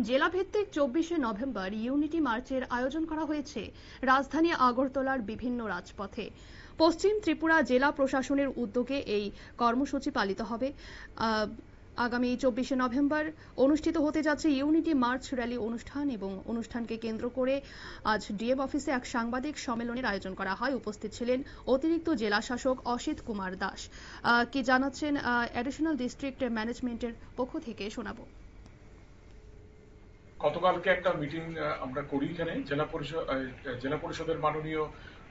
জেলাভিত্তিক চব্বিশে November unity মার্চের আয়োজন করা হয়েছে। রাজধানী আগরতলার বিভিন্ন রাজপথে। পশ্চিম ত্রিপুরা জেলা প্রশাসনের উদ্যোগে এই কর্মসূচি পালিত হবে। আগামী চব্বিশে নভেম্বর অনুষ্ঠিত হতে যাচ্ছে ইউনিটি মার্চ র্যালি অনুষ্ঠান এবং অনুষ্ঠানকে কেন্দ্র করে আজ ডিএম অফিসে এক সাংবাদিক সম্মেলনের আয়োজন করা হয়। উপস্থিত ছিলেন অতিরিক্ত জেলা শাসক অসিত কুমার দাস। কি জানাচ্ছেন অ্যাডিশনাল ডিস্ট্রিক্ট ম্যানেজমেন্টের পক্ষ থেকে শোনাবো। গতকালকে একটা মিটিং আমরা করি এখানে। জেলা পরিষদ জেলা পরিষদের মাননীয়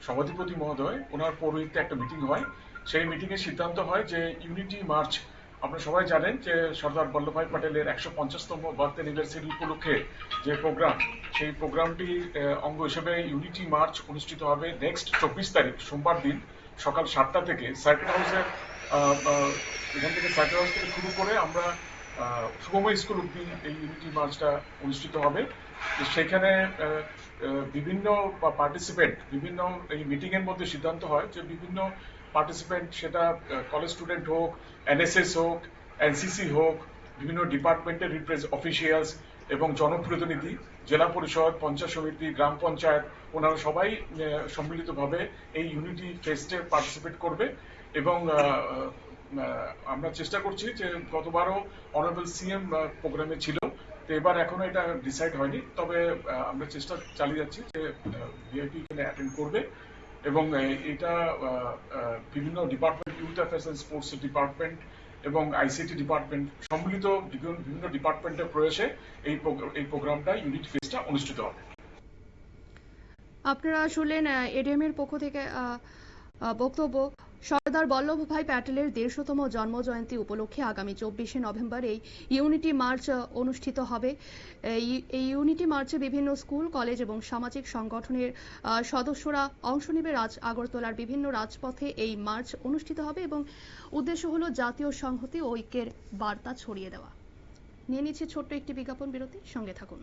সভাধিপতি মহোদয় ওনার পৌরহিত্যে একটা মিটিং হয়। সেই মিটিং এ সিদ্ধান্ত হয় যে ইউনিটি মার্চ আপনারা সবাই জানেন যে সর্দার বল্লভভাই প্যাটেলের একশো পঞ্চাশতম বার্থ অ্যানিভার্সারি উপলক্ষে যে প্রোগ্রাম সেই প্রোগ্রামটির আহ, অঙ্গ হিসেবে ইউনিটি মার্চ অনুষ্ঠিত হবে নেক্সট চব্বিশ তারিখ সোমবার দিন সকাল সাতটা থেকে। সার্কিট হাউসের এখান থেকে সার্কিট হাউস থেকে শুরু করে আমরা শুভময় স্কুল অব্দি এই ইউনিটি মার্চটা অনুষ্ঠিত হবে। সেখানে বিভিন্ন পার্টিসিপেন্ট বিভিন্ন এই মিটিং এর মধ্যে সিদ্ধান্ত হয় যে বিভিন্ন পার্টিসিপেন্ট সেটা কলেজ স্টুডেন্ট হোক এনএসএস হোক এনসিসি হোক, বিভিন্ন ডিপার্টমেন্টের অফিসিয়ালস এবং জনপ্রতিনিধি, জেলা পরিষদ, পঞ্চায়েত সমিতি, গ্রাম পঞ্চায়েত, ওনারা সবাই সম্মিলিতভাবে এই ইউনিটি ফেস্টে পার্টিসিপেট করবে এবং আমরা চেষ্টা করছি যে গতবারও অনারেবল সিএম প্রোগ্রামে ছিল, তো এবার এখনও এটা ডিসাইড হয়নি, তবে আমরা চেষ্টা চালিয়ে যাচ্ছি যে ভিআইপি এখানে অ্যাটেন্ড করবে এবং এটা বিভিন্ন department youth affairs and sports department এবং আইসিটি ডিপার্টমেন্ট সম্মিলিত বিভিন্ন ডিপার্টমেন্টের প্রয়াসে এই এই প্রোগ্রামটা ইউনিট ফেস্টটা অনুষ্ঠিত হবে। আপনারা শুনলেন এডিএম এর পক্ষ থেকে বক্তব্য, সর্দার বল্লভভাই প্যাটেলের দেড়শোতম জন্ম জয়ন্তী উপলক্ষে আগামী চব্বিশে নভেম্বর এই ইউনিটি মার্চ অনুষ্ঠিত হবে। এই ইউনিটি মার্চে বিভিন্ন স্কুল, কলেজ এবং সামাজিক সংগঠনের সদস্যরা অংশ নেবে রাজ, আগরতলার বিভিন্ন রাজপথে এই মার্চ অনুষ্ঠিত হবে এবং উদ্দেশ্য হলো জাতীয় সংহতি ও ঐক্যের বার্তা ছড়িয়ে দেওয়া। নিয়ে নিচ্ছে ছোট্ট একটি বিজ্ঞাপন বিরতি, সঙ্গে থাকুন।